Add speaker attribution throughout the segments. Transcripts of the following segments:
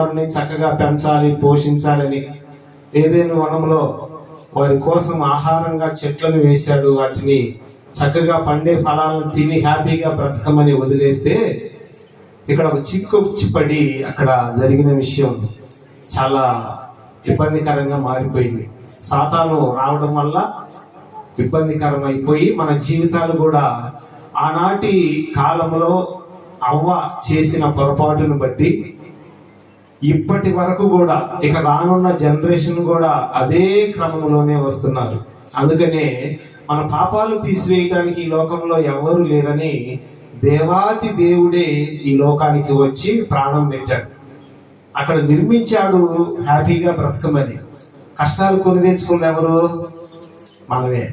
Speaker 1: వారిని చక్కగా పెంచాలి పోషించాలని ఏదైనా వనంలో వారి కోసం ఆహారంగా చెట్లను వేశాడు. వాటిని చక్కగా పండే ఫలాలను తిని హ్యాపీగా బ్రతకమని వదిలేస్తే ఇక్కడ ఒక చిక్కు పడి అక్కడ జరిగిన విషయం చాలా ఇబ్బందికరంగా మారిపోయింది. సాతాను రావడం వల్ల ఇబ్బందికరం అయిపోయి మన జీవితాలు కూడా ఆనాటి కాలంలో అవ్వ చేసిన పొరపాటును బట్టి ఇప్పటి వరకు కూడా ఇక రానున్న జనరేషన్ కూడా అదే క్రమంలోనే వస్తున్నారు. అందుకనే మన పాపాలు తీసివేయడానికి ఈ లోకంలో ఎవరు లేరని దేవాతి దేవుడే ఈ లోకానికి వచ్చి ప్రాణం పెట్టాడు. అక్కడ నిర్మించాడు హ్యాపీగా బ్రతకమని. కష్టాలు కొని తెచ్చుకుంది ఎవరు? మనమే.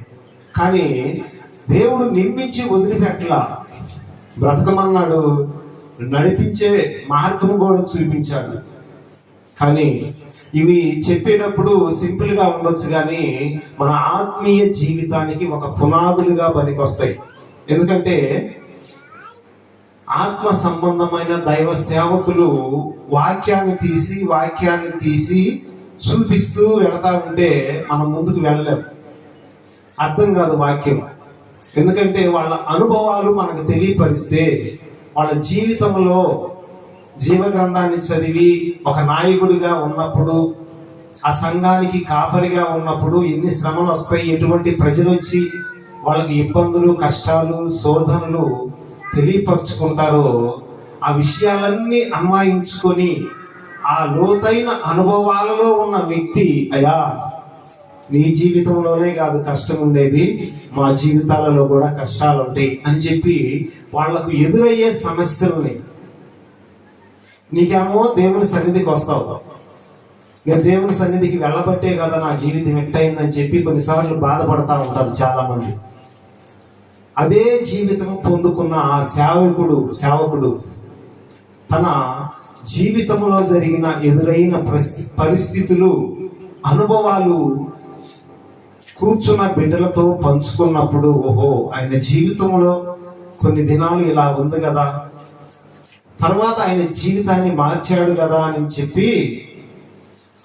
Speaker 1: కానీ దేవుడు నిర్మించి వదిలిపెట్టలా. బ్రతకమన్నాడు నడిపించే మార్గం కూడా చూపించాడు. కానీ ఇవి చెప్పేటప్పుడు సింపుల్గా ఉండొచ్చు కానీ మన ఆత్మీయ జీవితానికి ఒక పునాదులుగా పనికొస్తాయి. ఎందుకంటే ఆత్మ సంబంధమైన దైవ సేవకులు వాక్యాన్ని తీసి వాక్యాన్ని తీసి చూపిస్తూ వెళతా ఉంటే మనం ముందుకు వెళ్ళలేము అర్థం కాదు వాక్యం. ఎందుకంటే వాళ్ళ అనుభవాలు మనకు తెలియపరిస్తే వాళ్ళ జీవితంలో జీవగ్రంథాన్ని చదివి ఒక నాయకుడిగా ఉన్నప్పుడు ఆ సంఘానికి కాపరిగా ఉన్నప్పుడు ఎన్ని శ్రమలు వస్తాయి ఎటువంటి ప్రజలు వచ్చి వాళ్ళకి ఇబ్బందులు కష్టాలు శోధనలు తెలియపరుచుకుంటారో ఆ విషయాలన్నీ అన్వయించుకొని ఆ లోతైన అనుభవాలలో ఉన్న వ్యక్తి అయా నీ జీవితంలోనే కాదు కష్టం ఉండేది మా జీవితాలలో కూడా కష్టాలు ఉంటాయి అని చెప్పి వాళ్ళకు ఎదురయ్యే సమస్యల్ని నీకేమో దేవుని సన్నిధికి వస్తావు. నేను దేవుని సన్నిధికి వెళ్ళబట్టే కదా నా జీవితం ఎట్టయిందని చెప్పి కొన్నిసార్లు బాధపడతా ఉంటారు చాలా మంది అదే జీవితం పొందుకున్న ఆ సేవకుడు సేవకుడు తన జీవితంలో జరిగిన ఎదురైన పరిస్థి- పరిస్థితులు అనుభవాలు కూర్చున్న బిడ్డలతో పంచుకున్నప్పుడు ఓహో ఆయన జీవితంలో కొన్ని దినాలు ఇలా ఉంది కదా. తర్వాత ఆయన జీవితాన్ని మార్చాడు కదా అని చెప్పి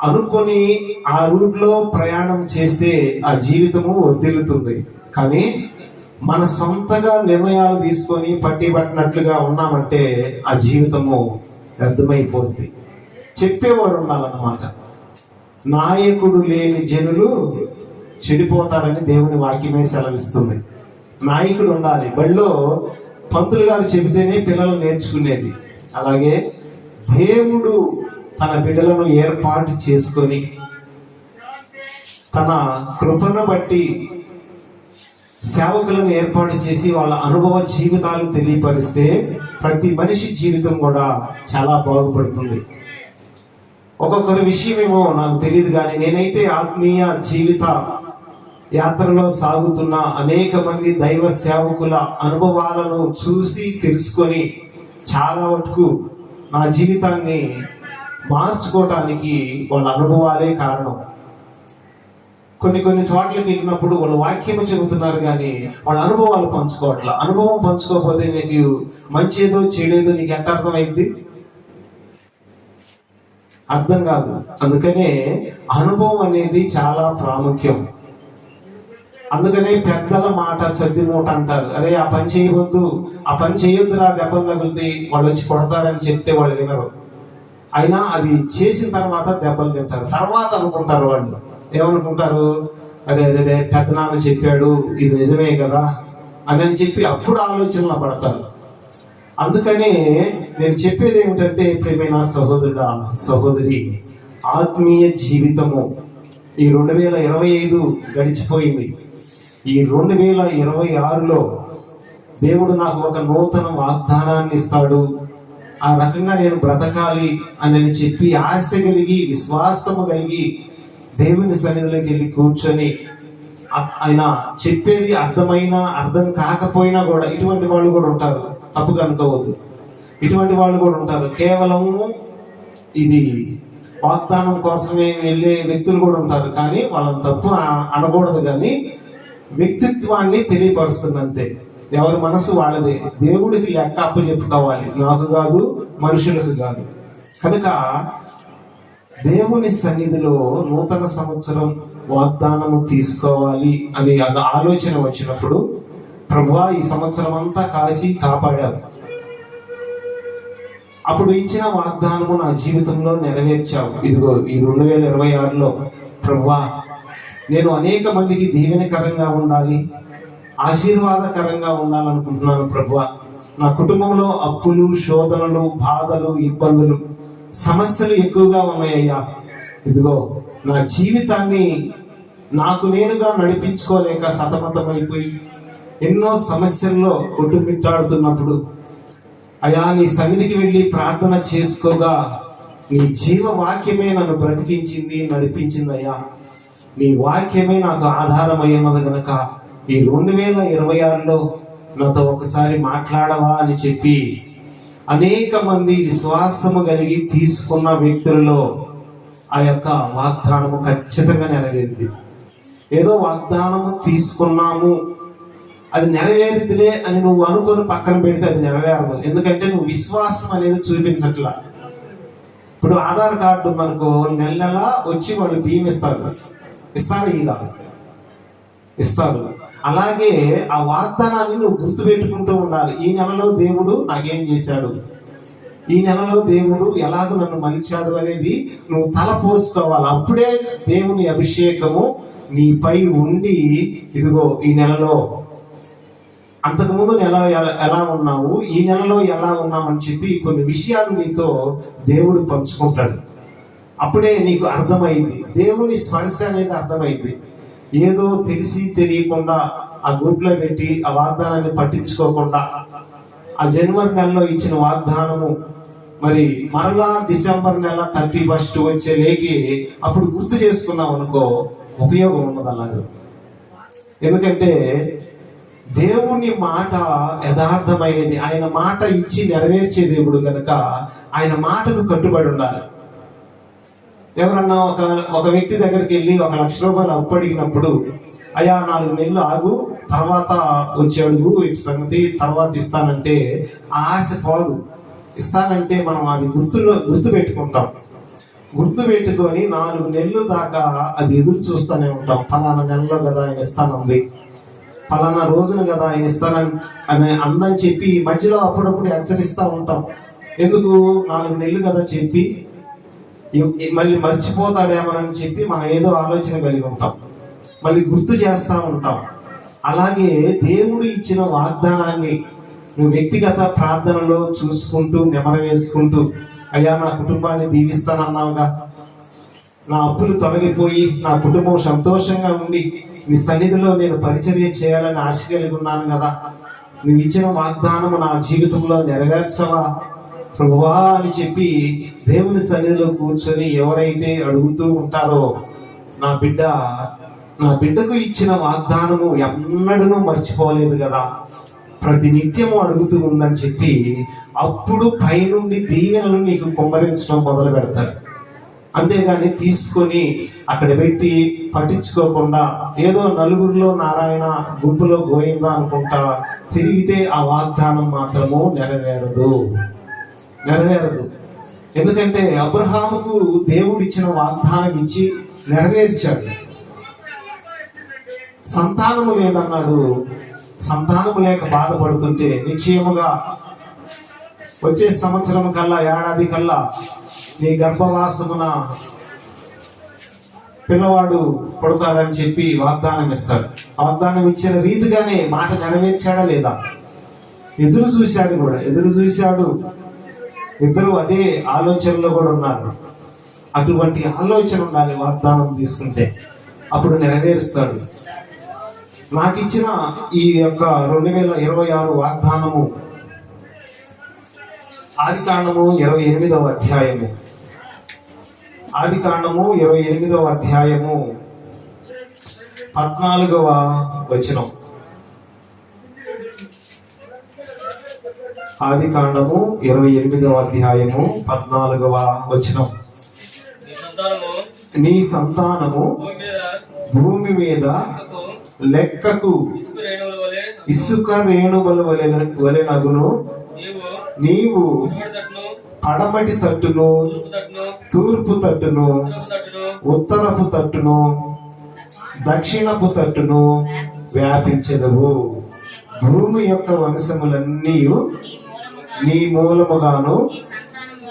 Speaker 1: అనుకొని ఆ రూట్లో ప్రయాణం చేస్తే ఆ జీవితము వర్దిల్లుతుంది కానీ మన సొంతగా నిర్ణయాలు తీసుకొని పట్టి పట్టినట్లుగా ఉన్నామంటే ఆ జీవితము వ్యర్థమైపోద్ది. చెప్పేవాడు ఉండాలన్నమాట. నాయకుడు లేని జనులు చెడిపోతారని దేవుని వాక్యమే సెలవిస్తుంది. నాయకుడు ఉండాలి. బడిలో పంతులు గారు చెబితేనే పిల్లలు నేర్చుకునేది. అలాగే దేవుడు తన బిడ్డలను ఏర్పాటు చేసుకొని తన కృపను బట్టి సేవకులను ఏర్పాటు చేసి వాళ్ళ అనుభవ జీవితాలు తెలియపరిస్తే ప్రతి మనిషి జీవితం కూడా చాలా బాగుపడుతుంది. ఒక్కొక్కరి విషయమేమో నాకు తెలియదు కానీ నేనైతే ఆత్మీయ జీవిత యాత్రలో సాగుతున్న అనేక మంది దైవ సేవకుల అనుభవాలను చూసి తెలుసుకొని చాలా వరకు నా జీవితాన్ని మార్చుకోవటానికి వాళ్ళ అనుభవాలే కారణం. కొన్ని కొన్ని చోట్లకి వెళ్ళినప్పుడు వాళ్ళు వాక్యం చెబుతున్నారు కానీ వాళ్ళ అనుభవాలు పంచుకోవట్ల. అనుభవం పంచుకోకపోతే నీకు మంచి ఏదో చెడేదో నీకు ఎంత అర్థమైంది అర్థం కాదు. అందుకనే అనుభవం అనేది చాలా ప్రాముఖ్యం. అందుకనే పెద్దల మాట చద్ది మూట అంటారు. అరే ఆ పని చేయవద్దు. ఆ పని చేయొద్దురా దెబ్బలు తగిలితే వాళ్ళు వచ్చి కొడతారని చెప్తే వాళ్ళు వినరు. అయినా అది చేసిన తర్వాత దెబ్బలు తింటారు. తర్వాత అనుకుంటారు వాళ్ళు. ఏమనుకుంటారు? అరే అరే పెద్దనాన్న చెప్పాడు. ఇది నిజమే కదా? అని అని చెప్పి అప్పుడు ఆలోచనలో పడతారు. అందుకనే నేను చెప్పేది ఏమిటంటే ప్రేమైన సహోదరుడా సహోదరి ఆత్మీయ జీవితము ఈ రెండు వేల ఇరవై ఐదు గడిచిపోయింది. ఈ రెండు వేల ఇరవై ఆరులో దేవుడు నాకు ఒక నూతన వాగ్దానాన్ని ఇస్తాడు. ఆ రకంగా నేను బ్రతకాలి అని చెప్పి ఆశ కలిగి విశ్వాసము కలిగి దేవుని సన్నిధిలోకి వెళ్ళి కూర్చొని ఆయన చెప్పేది అర్థమైనా అర్థం కాకపోయినా కూడా ఇటువంటి వాళ్ళు కూడా ఉంటారు. తప్పుగా అనుకోవద్దు. ఇటువంటి వాళ్ళు కూడా ఉంటారు. కేవలం ఇది వాగ్దానం కోసమే వెళ్ళే వ్యక్తులు కూడా ఉంటారు. కానీ వాళ్ళని తప్పు అనకూడదు. కానీ వ్యక్తిత్వాన్ని తెలియపరుస్తున్నంతే. ఎవరి మనసు వాళ్ళదే. దేవుడికి లెక్క అప్పు చెప్పుకోవాలి. నాకు కాదు మనుషులకు కాదు. కనుక దేవుని సన్నిధిలో నూతన సంవత్సరం వాగ్దానము తీసుకోవాలి అని అది ఆలోచన వచ్చినప్పుడు ప్రభువా ఈ సంవత్సరం అంతా కాసి కాపాడావు. అప్పుడు ఇచ్చిన వాగ్దానము నా జీవితంలో నెరవేర్చావు. ఇదిగో ఈ రెండు వేల ఇరవై ఆరులో ప్రభువా నేను అనేక మందికి దీవెనకరంగా ఉండాలి ఆశీర్వాదకరంగా ఉండాలనుకుంటున్నాను ప్రభు నా కుటుంబంలో అప్పులు శోధనలు బాధలు ఇబ్బందులు సమస్యలు ఎక్కువగా ఉన్నాయ్యా. ఇదిగో నా జీవితాన్ని నాకు నేనుగా నడిపించుకోలేక సతమతమైపోయి ఎన్నో సమస్యల్లో కొట్టుమిట్టాడుతున్నప్పుడు అయా నీ సన్నిధికి వెళ్ళి ప్రార్థన చేసుకోగా నీ జీవ వాక్యమే నన్ను బ్రతికించింది నడిపించింది అయ్యా నీ వాక్యమే నాకు ఆధారమై ఉన్నది కనుక ఈ రెండు వేల ఇరవై ఆరులో నాతో ఒకసారి మాట్లాడవా అని చెప్పి అనేక మంది విశ్వాసము కలిగి తీసుకున్న వ్యక్తులలో ఆ యొక్క వాగ్దానము ఖచ్చితంగా నెరవేరింది. ఏదో వాగ్దానము తీసుకున్నాము అది నెరవేరుతులే అని నువ్వు అనుకొని పక్కన పెడితే అది నెరవేరదు. ఎందుకంటే నువ్వు విశ్వాసం అనేది చూపించట్లా. ఇప్పుడు ఆధార్ కార్డు మనకు నెల నెల వచ్చి వాళ్ళు బియ్యం ఇస్తారు. ఇస్తారు ఇలా ఇస్తారు. అలాగే ఆ వాగ్దానాన్ని నువ్వు గుర్తుపెట్టుకుంటూ ఉండాలి. ఈ నెలలో దేవుడు నాకేం చేశాడు? ఈ నెలలో దేవుడు ఎలాగ నన్ను మలిచాడు అనేది నువ్వు తల పోసుకోవాలి. అప్పుడే దేవుని అభిషేకము నీపై ఉండి ఇదిగో ఈ నెలలో అంతకుముందు నెల ఎలా- ఎలా ఉన్నావు? ఈ నెలలో ఎలా ఉన్నామని చెప్పి కొన్ని విషయాలు నీతో దేవుడు పంచుకుంటాడు. అప్పుడే నీకు అర్థమైంది. దేవుని స్పర్శ అనేది అర్థమైంది. ఏదో తెలిసి తెలియకుండా ఆ గ్రూప్లో పెట్టి ఆ వాగ్దానాన్ని పట్టించుకోకుండా ఆ జనవరి నెలలో ఇచ్చిన వాగ్దానము మరి మరలా డిసెంబర్ నెల థర్టీ ఫస్ట్ వచ్చే లేకి అప్పుడు గుర్తు చేసుకున్నాం అనుకో ఉపయోగం ఉన్నది అలాగే. ఎందుకంటే దేవుని మాట యథార్థమైనది. ఆయన మాట ఇచ్చి నెరవేర్చే దేవుడు కనుక ఆయన మాటకు కట్టుబడి ఉండాలి. ఎవరన్నా ఒక ఒక వ్యక్తి దగ్గరికి వెళ్ళి ఒక లక్ష రూపాయలు అప్పు అడిగినప్పుడు అయ్యా నాలుగు నెలలు ఆగు తర్వాత వచ్చి అడుగు ఇటు సంగతి తర్వాత ఇస్తానంటే ఆ ఆశ పోదు. ఇస్తానంటే మనం అది గుర్తులో గుర్తు పెట్టుకుంటాం. గుర్తు పెట్టుకొని నాలుగు నెలలు దాకా అది ఎదురు చూస్తూనే ఉంటాం. ఫలానా నెలలో కదా ఆయన ఇస్తానంది. ఫలానా రోజున కదా ఆయన ఇస్తానని అని అందని చెప్పి మధ్యలో అప్పుడప్పుడు హెచ్చరిస్తూ ఉంటాం. ఎందుకు? నాలుగు నెలలు కదా చెప్పి మళ్ళీ మర్చిపోతాడేమోనని చెప్పి మనం ఏదో ఆలోచన కలిగి ఉంటాం. మళ్ళీ గుర్తు చేస్తూ ఉంటాం. అలాగే దేవుడు ఇచ్చిన వాగ్దానాన్ని నువ్వు వ్యక్తిగత ప్రార్థనలో చూసుకుంటూ నెమరవేసుకుంటూ అయ్యా నా కుటుంబాన్ని దీవిస్తానన్నావుగా. నా అప్పులు తొలగిపోయి నా కుటుంబం సంతోషంగా ఉండి నీ సన్నిధిలో నేను పరిచర్య చేయాలని ఆశ కలిగి ఉన్నాను కదా. నువ్వు ఇచ్చిన వాగ్దానము నా జీవితంలో నెరవేర్చవా? ప్రభువా అని చెప్పి దేవుని సన్నిధిలో కూర్చొని ఎవరైతే అడుగుతూ ఉంటారో నా బిడ్డ నా బిడ్డకు ఇచ్చిన వాగ్దానము ఎన్నడూ మర్చిపోలేదు కదా. ప్రతి నిత్యము అడుగుతూ ఉందని చెప్పి అప్పుడు పైనుండి దీవెనలు నీకు కుమ్మరించడం మొదలు పెడతాడు. అంతేగాని తీసుకొని అక్కడ పెట్టి పట్టించుకోకుండా ఏదో నలుగురిలో నారాయణ గుంపులో గోయిందా అనుకుంటా తిరిగితే ఆ వాగ్దానం మాత్రము నెరవేరదు. నెరవేరదు. ఎందుకంటే అబ్రహాముకు దేవుడు ఇచ్చిన వాగ్దానం ఇచ్చి నెరవేర్చాడు. సంతానము లేదన్నాడు. సంతానము లేక బాధపడుతుంటే నిశ్చయముగా వచ్చే సంవత్సరం కల్లా ఏడాది కల్లా నీ గర్భవాసమున పిల్లవాడు పుడతాడని చెప్పి వాగ్దానం ఇస్తాడు వాగ్దానం ఇచ్చిన రీతిగానే మాట నెరవేర్చాడా లేదా? ఎదురు చూశాడు కూడా. ఎదురు చూశాడు. ఇద్దరు అదే ఆలోచనలో కూడా ఉన్నారు. అటువంటి ఆలోచన ఉండాలి వాగ్దానం తీసుకుంటే. అప్పుడు నెరవేరుస్తాడు నాకు ఇచ్చిన ఈ యొక్క రెండు వేల ఇరవై ఆరు వాగ్దానము ఆది కాండము ఇరవై ఎనిమిదవ అధ్యాయము. ఆది కాండము ఇరవై ఎనిమిదవ అధ్యాయము పద్నాలుగవ వచనం. ఆది కాండము ఇరవై ఎనిమిదవ అధ్యాయము పద్నాలుగవ వచనం.
Speaker 2: నీ సంతానము భూమి మీద లెక్కకు ఇసుక రేణువుల వలె
Speaker 1: వలెనగును
Speaker 2: నీవు
Speaker 1: పడమటి తట్టును
Speaker 2: తూర్పు తట్టును
Speaker 1: ఉత్తరపు తట్టును దక్షిణపు తట్టును వ్యాపించదవు. భూమి యొక్క వంశములన్నీ నీ మూలముగాను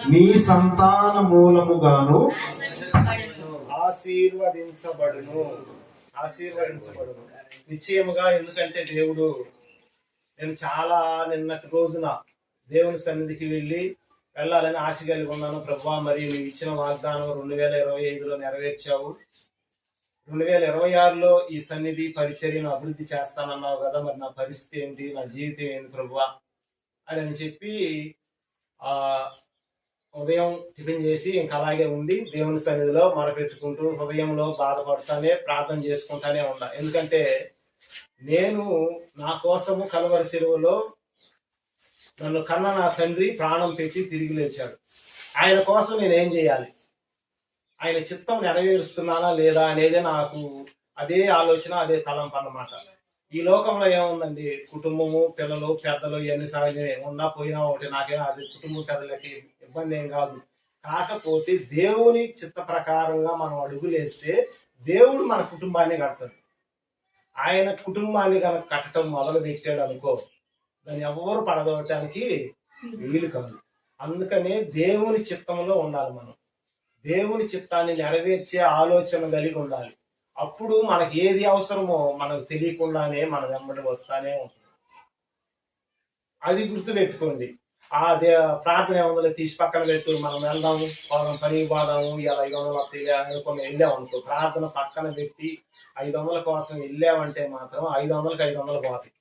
Speaker 1: నీ సంతాన మూలముగాను ఆశీర్వదించబడును. ఆశీర్వదించబడును. నిశ్చయముగా ఎందుకంటే దేవుడు నేను చాలా నిన్నటి రోజున దేవుని సన్నిధికి వెళ్ళి వెళ్ళాలని ఆశ కలిగి ఉన్నాను. ప్రభా మరి నువ్వు ఇచ్చిన వాగ్దానం రెండు వేల ఇరవై ఐదులో నెరవేర్చావు. రెండు వేల ఇరవై ఆరులో ఈ సన్నిధి పరిచర్యను అభివృద్ధి చేస్తానన్నావు కదా మరి నా పరిస్థితి ఏంటి? నా జీవితం ఏంటి ప్రభా? అని అని చెప్పి ఆ ఉదయం టిఫిన్ చేసి ఇంకా అలాగే ఉండి దేవుని సన్నిధిలో మరపెట్టుకుంటూ హృదయంలో బాధపడుతూనే ప్రార్థన చేసుకుంటానే ఉన్నా ఎందుకంటే నేను నా కోసము కలవరి చెరువులో నన్ను కన్న నా తండ్రి ప్రాణం పెట్టి తిరిగి లేచాడు. ఆయన కోసం నేను ఏం చేయాలి? ఆయన చిత్తం నెరవేరుస్తున్నానా లేదా అనేది నాకు అదే ఆలోచన అదే తలంపు అన్నమాట. ఈ లోకంలో ఏముందండి? కుటుంబము పిల్లలు పెద్దలు ఇవన్నీ సహజమే ఉన్నా పోయినా ఒకటి నాకేం అది కుటుంబ పెద్దలకి ఇబ్బంది ఏం కాదు. కాకపోతే దేవుని చిత్త ప్రకారంగా మనం అడుగులేస్తే దేవుడు మన కుటుంబాన్ని కడతాడు. ఆయన కుటుంబాన్ని కనుక కట్టడం మొదలు పెట్టాడు అనుకో దాన్ని ఎవరు పడదోవటానికి వీలు కాదు. అందుకనే దేవుని చిత్తంలో ఉండాలి మనం. దేవుని చిత్తాన్ని నెరవేర్చే ఆలోచన కలిగి ఉండాలి. అప్పుడు మనకి ఏది అవసరమో మనకు తెలియకుండానే మన వెంబడి వస్తానే ఉంటుంది. అది గుర్తుపెట్టుకోండి. ఆ దే ప్రార్థన ఏమందో తీసి పక్కన పెట్టు మనం వెళ్దాము పోదాం పని పోదాము ఇలా ఐదు వందలు వస్తాయి అనుకుని వెళ్ళామనుకో ప్రార్థన పక్కన పెట్టి ఐదు వందల కోసం వెళ్ళామంటే మాత్రం ఐదు వందలకి ఐదు వందలు పోతాయి.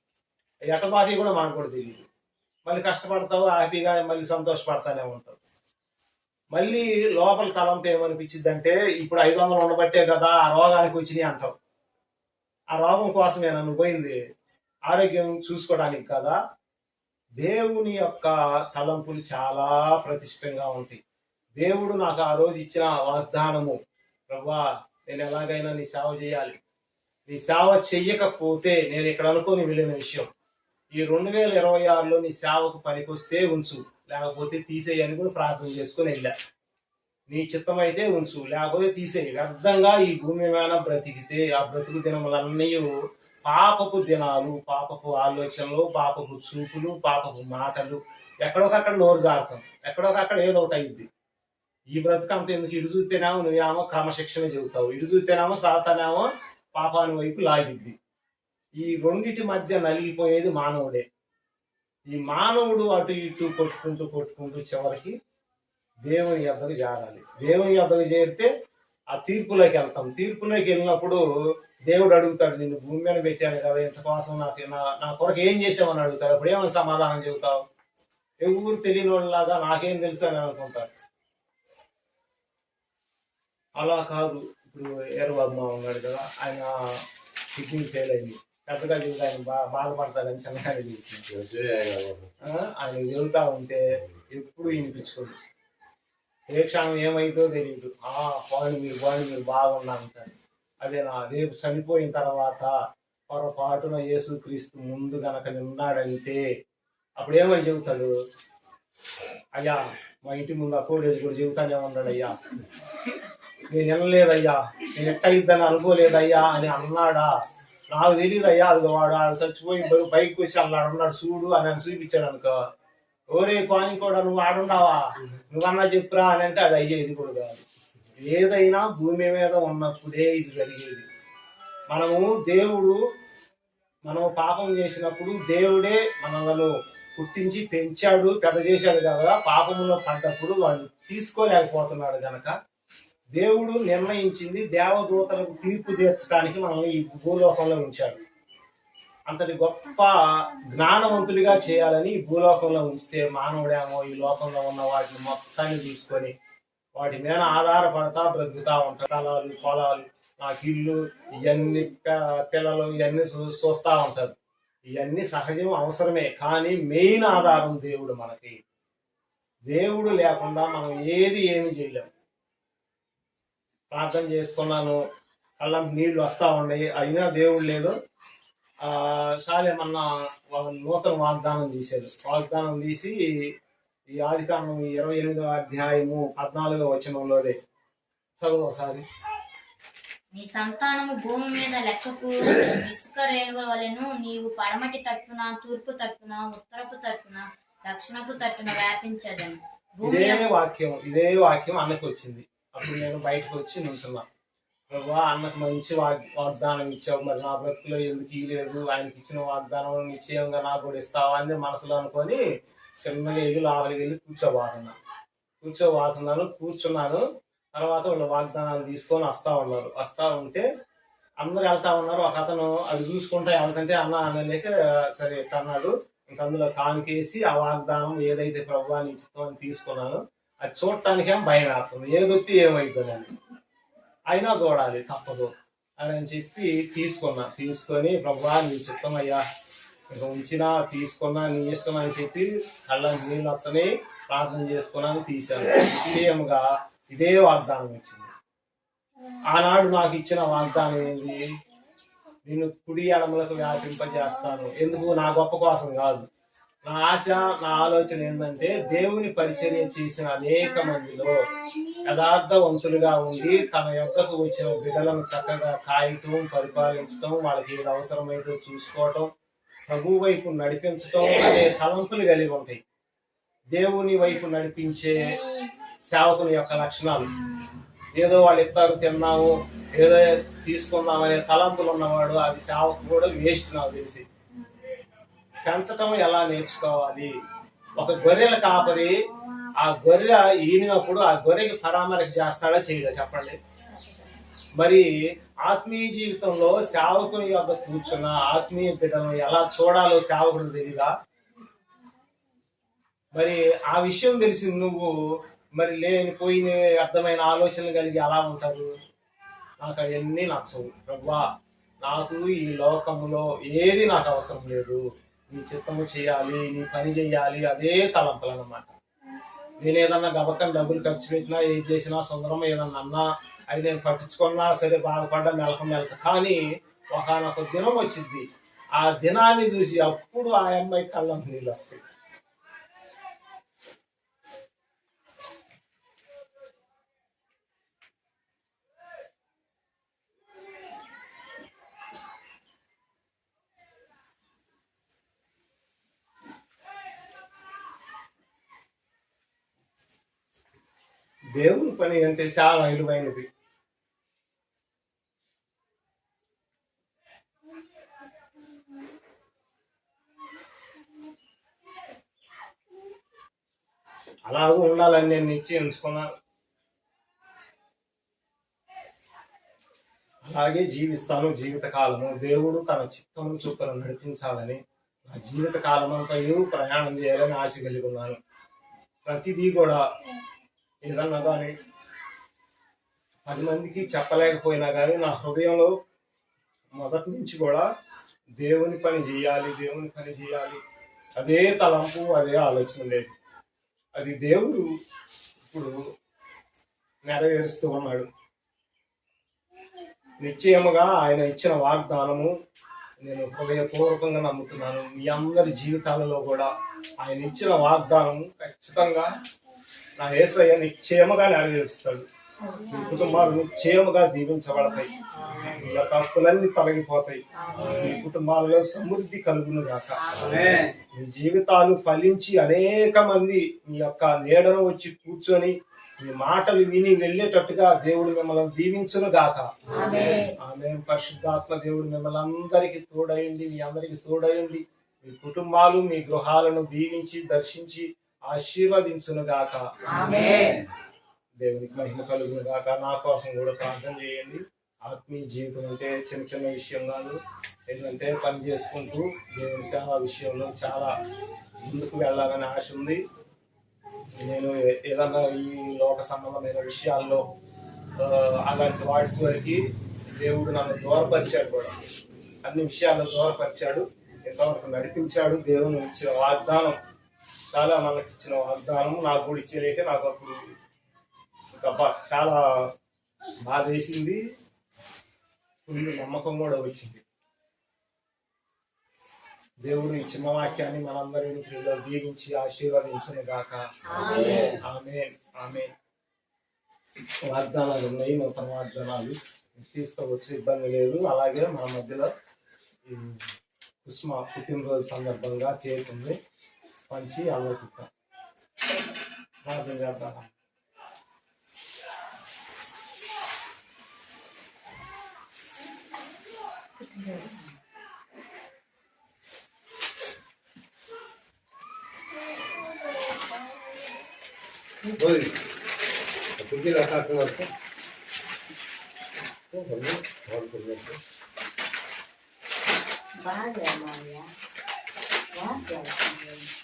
Speaker 1: ఎట్ట పోతాయి కూడా మనకు కూడా తెలియదు మళ్ళీ కష్టపడతావు హ్యాపీగా మళ్ళీ సంతోషపడతానే ఉంటావు. మళ్ళీ లోపల తలంపు ఏమనిపించింది అంటే ఇప్పుడు ఐదు వందలు ఉండబట్టే కదా ఆ రోగానికి వచ్చినాయి అంటావు. ఆ రోగం కోసమే నన్ను పోయింది. ఆరోగ్యం చూసుకోవడానికి కదా. దేవుని యొక్క తలంపులు చాలా ప్రతిష్టంగా ఉంటాయి. దేవుడు నాకు ఆ రోజు ఇచ్చిన వాగ్దానము ప్రభా నేను ఎలాగైనా నీ సేవ చేయాలి. నీ సేవ చెయ్యకపోతే నేను ఇక్కడ అనుకోని వెళ్ళిన విషయం. ఈ రెండు వేల ఇరవై ఆరులో నీ సేవకు పనికొస్తే ఉంచు. లేకపోతే తీసేయని కూడా ప్రార్థన చేసుకుని వెళ్ళా. నీ చిత్తం అయితే ఉంచు లేకపోతే తీసేయి. వ్యర్థంగా ఈ భూమి మీద బ్రతికితే ఆ బ్రతుకు దినములన్నీ పాపపు దినాలు పాపపు ఆలోచనలు పాపపు చూపులు పాపపు మాటలు ఎక్కడొకక్కడ నోరు జారుతాం ఎక్కడొకక్కడ ఏదో ఒకటి అయింది ఈ బ్రతుకు అంత ఎందుకు ఇటు చూస్తేనేమో నువ్వేమో క్రమశిక్షణ చెబుతావు ఇటు చూస్తేనేమో సాతానేమో పాపాని వైపు లాగిద్ది. ఈ రెండిటి మధ్య నలిగిపోయేది మానవుడే. ఈ మానవుడు అటు ఇటు కొట్టుకుంటూ కొట్టుకుంటూ చివరికి దేవుని యొద్దకు చేరాలి దేవుని యొద్దకు చేరితే ఆ తీర్పులోకి వెళ్తాం. తీర్పులోకి వెళ్ళినప్పుడు దేవుడు అడుగుతాడు నిన్ను భూమి మీద పెట్టాను కదా ఇంత కోసం నాకు నా నా కొరకు ఏం చేసామని అడుగుతాడు. అప్పుడు ఏమైనా సమాధానం చెబుతావు? ఎవరు తెలియని వాళ్ళలాగా నాకేం తెలుసు అని అనుకుంటారు. అలా కాదు. ఇప్పుడు ఏరబాబు మా ఉన్నాడు కదా ఆయన కిడ్నీ ఫెయిల్ అయింది. పెద్దగా చెబుతా ఆయన బా ఆ, ఆయన వెళ్తా ఉంటే ఎప్పుడు వినిపించుకోడు. ఏ క్షణం ఏమైందో తెలియదు ఆ పోయిన మీరు పోయిన మీరు బాగున్నా అంటారు అదే నా రేపు చనిపోయిన తర్వాత పొరపాటున యేసుక్రీస్తు ముందు గనక ఉన్నాడంటే అప్పుడు ఏమని చెబుతాడు? అయ్యా మా ఇంటి ముందు అకోడేజ్ కూడా చెబుతానే ఉన్నాడు అయ్యా. నేను వినలేదయ్యా. నేను ఎట్టయిద్దని అనుకోలేదయ్యా అని అన్నాడా? నాకు తెలియదు అయ్యా అది వాడు ఆడు చచ్చిపోయి బైక్ వచ్చి అలా ఉన్నాడు చూడు అని అని చూపించాడు అనుకో. ఓరే పాని కూడా నువ్వు ఆడున్నావా? నువ్వన్నా చెప్పురా అని అంటే అది అయ్యేది కూడా కాదు. ఏదైనా భూమి మీద ఉన్నప్పుడే ఇది జరిగేది. మనము దేవుడు మనము పాపం చేసినప్పుడు దేవుడే మనలను పుట్టించి పెంచాడు పెద్ద చేశాడు కదా పాపములో పడ్డప్పుడు వాళ్ళు తీసుకోలేకపోతున్నాడు కనుక దేవుడు నిర్ణయించింది దేవదూతలకు తీర్పు తీర్చడానికి మనల్ని ఈ భూలోకంలో ఉంచాడు. అంతటి గొప్ప జ్ఞానవంతుడిగా చేయాలని ఈ భూలోకంలో ఉంచితే మానవుడేమో ఈ లోకంలో ఉన్న వాటిని మొత్తాన్ని తీసుకొని వాటి మీద ఆధారపడతా బ్రతుకుతా ఉంటారు స్థలాలు పొలాలు నాకు ఇల్లు ఇవన్నీ పిల్లలు ఇవన్నీ చూ- చూస్తూ ఉంటారు ఇవన్నీ సహజం అవసరమే కానీ మెయిన్ ఆధారం దేవుడు మనకి. దేవుడు లేకుండా మనం ఏది ఏమి చేయలేము ప్రార్థన చేసుకున్నాను. కళ్ళం నీళ్ళు వస్తా ఉన్నాయి. అయినా దేవుడు లేదు. ఆ శాలేమన్నా వాళ్ళ నూతన వాగ్దానం తీశారు వాగ్దానం తీసి ఈ ఆది కాండం ఇరవై ఎనిమిదవ అధ్యాయము పద్నాలుగో వచనంలోదే. చదువు ఒకసారి.
Speaker 3: నీ సంతానము భూమి మీద లెక్కకు ఇసుక రేణువుల వలెను నీవు పడమటి తట్టున తూర్పు తట్టున ఉత్తరపు తట్టున దక్షిణపు తట్టున వ్యాపించదను.
Speaker 1: ఇదే వాక్యం ఇదే వాక్యం అన్నకు వచ్చింది అప్పుడు నేను బయటకు వచ్చి నుంచున్నా ప్రభా అన్నకు మంచి వాగ్ వాగ్దానం ఇచ్చావు. మరి నా బ్రతుకులో ఎందుకు ఇవ్వలేదు ఆయనకి ఇచ్చిన వాగ్దానం నిశ్చయంగా నాకు కూడా ఇస్తావా అని మనసులో అనుకొని చిన్నగా ఎగి లోపలికి వెళ్ళి కూర్చోబోతున్నా కూర్చోబోతున్నాను కూర్చున్నాను. తర్వాత వాళ్ళు వాగ్దానాలు తీసుకొని వస్తా ఉన్నారు. వస్తా ఉంటే అందరు వెళ్తా ఉన్నారు. ఒక అతను అది చూసుకుంటా వెళ్తుంటే అన్న అనలేక సరే అన్నాడు. ఇంక అందులో కానుకేసి ఆ వాగ్దానం ఏదైతే ప్రభువాన్ని ఇస్తామని అని తీసుకున్నాను అది చూడటానికేం భయం వేస్తుంది ఏదొత్తి ఏమైపోయిందని అయినా చూడాలి తప్పదు అని అని చెప్పి తీసుకున్నా. తీసుకొని ప్రభా నీ చిత్తం అయ్యా. ఇంకా ఉంచినా తీసుకున్నా నీ ఇష్టం అని చెప్పి కళ్ళ నీళ్ళు వస్తని ప్రార్థన చేసుకున్నాను తీశాను. నిశ్చయముగా ఇదే వాగ్దానం ఇచ్చింది ఆనాడు నాకు ఇచ్చిన వాగ్దానం ఏంది? నేను కుడి అడములకు వ్యాపింపజేస్తాను. ఎందుకు? నా గొప్ప కోసం కాదు. నా ఆశ నా ఆలోచన ఏంటంటే దేవుని పరిచర్య చేసిన అనేక మందిలో యథార్థవంతులుగా ఉండి తన యొక్కకు వచ్చిన బిడ్డలను చక్కగా కాయటం పరిపాలించటం వాళ్ళకి ఏది అవసరమైతే చూసుకోవటం ప్రభు వైపు నడిపించటం అనే తలంపులు కలిగి ఉంటాయి. దేవుని వైపు నడిపించే సేవకుని యొక్క లక్షణాలు. ఏదో వాళ్ళు ఇస్తారు తిన్నాము ఏదో తీసుకుందాం అనే తలంపులు ఉన్నవాడు అది సేవకు కూడా వేస్ట్ నాకు తెలిసి. పెంచటం ఎలా నేర్చుకోవాలి? ఒక గొర్రెల కాపరి ఆ గొర్రె ఈనినప్పుడు ఆ గొర్రెకి పరామర్శ చేస్తాడా చేయడా? చెప్పండి. మరి ఆత్మీయ జీవితంలో సేవకుని యొక్క కూర్చున్న ఆత్మీయ బిడ్డను ఎలా చూడాలో సేవకుడు తెలియదా మరి ఆ విషయం తెలిసి నువ్వు మరి లేని లేనిపోయిన అర్థమైన ఆలోచనలు కలిగి ఎలా ఉంటారు నాకు అవన్నీ నచ్చవు. ప్రభా నాకు ఈ లోకములో ఏది నాకు అవసరం లేదు. నీ చిత్తము చేయాలి నీ పని చేయాలి అదే తలంపులు అనమాట నేను ఏదన్నా గబక్కని డబ్బులు ఖర్చు పెట్టినా ఏది చేసినా సుందరం ఏదన్నా అన్నా అది నేను పట్టించుకున్నా సరే బాధపడ్డా మెలక మెలక. కానీ ఒకనొక దినం వచ్చింది. ఆ దినాన్ని చూసి అప్పుడు ఆ అమ్మాయి కళ్ళం నీళ్ళు వస్తాయి. దేవుని పని అంటే చాలా విలువైనది అలాగూ ఉండాలని నేను నిశ్చయించుకున్నాను అలాగే జీవిస్తాను జీవిత కాలము. దేవుడు తన చిత్తము చూపను నడిపించాలని నా జీవిత కాలం అంతా ప్రయాణం చేయాలని ఆశ కలిగి ఉన్నాను. ప్రతిదీ కూడా ఏదన్నా కానీ పది మందికి చెప్పలేకపోయినా కానీ నా హృదయంలో మొదటి నుంచి కూడా దేవుని పని చేయాలి దేవుని పని చేయాలి. అదే తలంపు అదే ఆలోచన లేదు. అది దేవుడు ఇప్పుడు నెరవేరుస్తూ ఉన్నాడు. నిశ్చయముగా ఆయన ఇచ్చిన వాగ్దానము నేను హృదయపూర్వకంగా నమ్ముతున్నాను. మీ అందరి జీవితాలలో కూడా ఆయన ఇచ్చిన వాగ్దానం ఖచ్చితంగా నా ఏసయ్య నిశ్చయముగా నెరవేరుస్తాడు మీ కుటుంబాలు నిశ్చయముగా దీవించబడతాయి. మీ యొక్క అప్పులన్నీ తొలగిపోతాయి మీ కుటుంబాలలో సమృద్ధి కలుగును గాక. మీ జీవితాలు ఫలించి అనేక మంది మీ యొక్క నీడను వచ్చి కూర్చొని మీ మాటలు విని వెళ్ళేటట్టుగా దేవుడు మిమ్మల్ని దీవించును గాక. ఆమె పరిశుద్ధాత్మ దేవుడు మిమ్మల్ని అందరికి తోడయండి మీ అందరికి తోడయండి మీ కుటుంబాలు మీ గృహాలను దీవించి దర్శించి ఆశీర్వదించును గాక దేవునికి మహిమ కలుగును గాక నా కోసం కూడా ప్రార్థన చేయండి. ఆత్మీయ జీవితం అంటే చిన్న చిన్న విషయం కాదు. ఏంటంటే పని చేసుకుంటూ దేవుని సేవ విషయంలో చాలా ముందుకు వెళ్ళాలని ఆశ ఉంది. నేను ఏదన్నా ఈ లోక సంబంధమైన విషయాల్లో అలాంటి వాటి వరకు దేవుడు నన్ను దూరపరిచాడు కూడా. అన్ని విషయాల్లో దూరపరిచాడు. ఇంతవరకు నడిపించాడు దేవుని ఇచ్చిన వాగ్దానం చాలా మనకి ఇచ్చిన వాగ్దానం నాకు కూడా ఇచ్చేదైతే నాకు అప్పుడు ఇంకా బా- చాలా బాధ వేసింది ఫుల్ నమ్మకం కూడా వచ్చింది. దేవుడు ఈ చిన్న వాక్యాన్ని మనందరినీ పిల్లలు దీవించి ఆశీర్వదించును గాక. ఆమె ఆమె వాగ్దానాలు ఉన్నాయి నూతన వాగ్దానాలు. తీసుకోవచ్చు ఇబ్బంది లేదు. అలాగే మన మధ్యలో కుసుమ పుట్టినరోజు సందర్భంగా కేక్ ఉంది పంచి అల్లకిస్తాం ప్రార్థన చేద్దాం
Speaker 4: Oi. Por que la está con esto?
Speaker 5: బాగా మాయా బాగా బాగా అమ్మ తెలుసు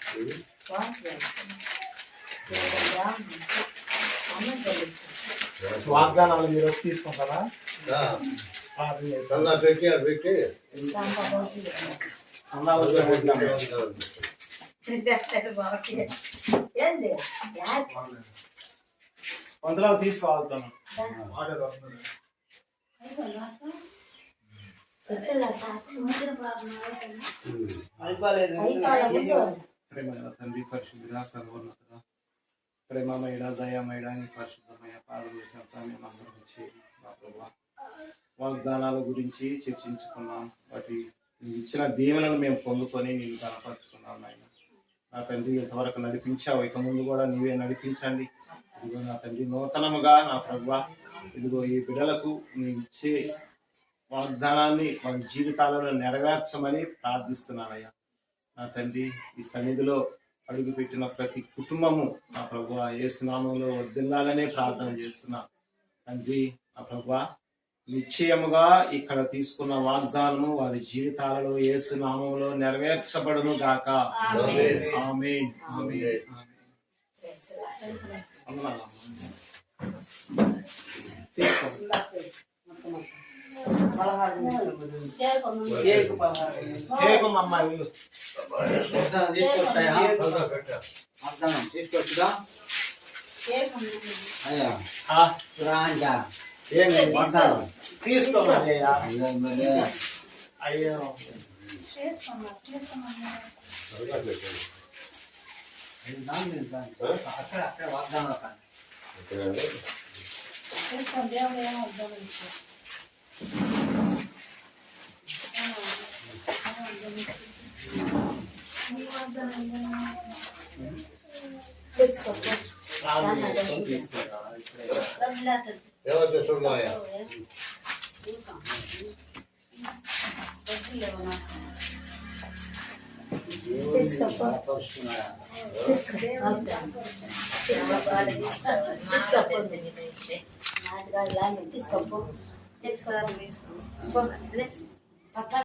Speaker 1: వాగ్దానాలు మీరు వచ్చి తీసుకుంటారా
Speaker 4: Ah,
Speaker 1: ప్రార్థన చేస్తాం
Speaker 4: Sanda peki, peki.
Speaker 5: సంపబోతు
Speaker 1: సందాలు వచ్చాము.
Speaker 5: ఏంది యాక్
Speaker 1: వందలాలు తీసుకోవాలతాను
Speaker 5: సిద్ధల సాక్షి
Speaker 1: అయిపోలేదు
Speaker 5: అయిపోలేదు
Speaker 1: తండ్రి పరిశుద్ధుడా సర్వోన్నతుడా. ప్రేమమైన దయమైన నీ పరిశుద్ధమైన పాదములు చెప్తాను అందరం చేరి మా ప్రభా. వాగ్దానాల గురించి చర్చించుకున్నాం. వాటి ఇచ్చిన దీవెనలు మేము పొందుకొని నేను కనపరుచుకున్నాం ఆయన నా తండ్రి ఇంతవరకు నడిపించావు? ఇక ముందు కూడా నీవే నడిపించండి. ఇదిగో నా తండ్రి నూతనముగా నా ప్రభా. ఇదిగో ఈ బిడ్డలకు నేను ఇచ్చే వాగ్దానాన్ని వాళ్ళ జీవితాలలో నెరవేర్చమని ప్రార్థిస్తున్నానయ్యా. నా తండ్రి ఈ సన్నిధిలో అడుగుపెట్టిన ప్రతి కుటుంబము నా ప్రభు ఏసునామంలో వర్దిల్లాలనే ప్రార్థన చేస్తున్నా. తండ్రి నా ప్రభు నిశ్చయముగా ఇక్కడ తీసుకున్న వాగ్దానము వారి జీవితాలలో ఏసునామంలో నెరవేర్చబడును గాక. ఆమేన్. ఆమేన్. ఆమేన్. వందనాలు అమ్మా. తీసుకో. కేకు మా అమ్మ ఇల్లు.
Speaker 4: Sanda peki.
Speaker 6: తీసుకొచ్చుగా అయ్యా
Speaker 1: ఆ,
Speaker 6: రాంజా
Speaker 1: ఏంది?
Speaker 6: వంటారు
Speaker 1: తీసుకో మరి అయ్యా. అయ్యో
Speaker 4: Sanda peki.
Speaker 6: అక్కడ అక్కడ వాగ్దానం కానీ
Speaker 5: తెచ్చుకో
Speaker 1: రాము చేసుకొని తీసుకోరా ఇప్పుడే.
Speaker 4: ఎవరు చూడయా
Speaker 5: తెచ్చుకోపో నాటకాలు తీసుకోపో తెచ్చుకో